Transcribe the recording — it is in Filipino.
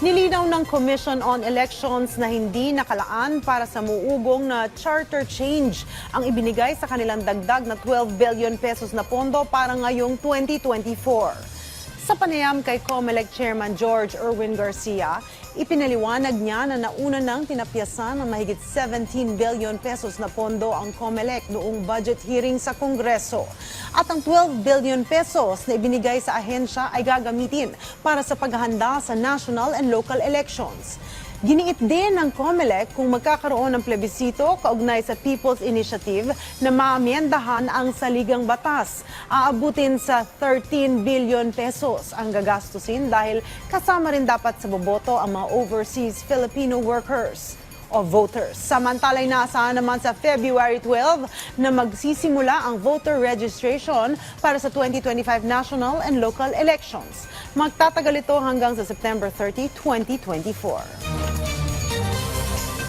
Nilinaw ng Commission on Elections na hindi nakalaan para sa muugong na charter change ang ibinigay sa kanilang dagdag na 12 billion pesos na pondo para ngayong 2024. Sa panayam kay COMELEC Chairman George Erwin Garcia, ipinaliwanag niya na nauna nang tinapyasan ng mahigit 17 billion pesos na pondo ang COMELEC noong budget hearing sa Kongreso. At ang 12 billion pesos na ibinigay sa ahensya ay gagamitin para sa paghahanda sa national and local elections. Giniit din ng COMELEC kung magkakaroon ng plebisito kaugnay sa People's Initiative na maamyendahan ang saligang batas. Aabutin sa 13 billion pesos ang gagastusin dahil kasama rin dapat sa boboto ang mga overseas Filipino workers o voters. Samantalay naasahan naman sa February 12 na magsisimula ang voter registration para sa 2025 national and local elections. Magtatagal ito hanggang sa September 30, 2024.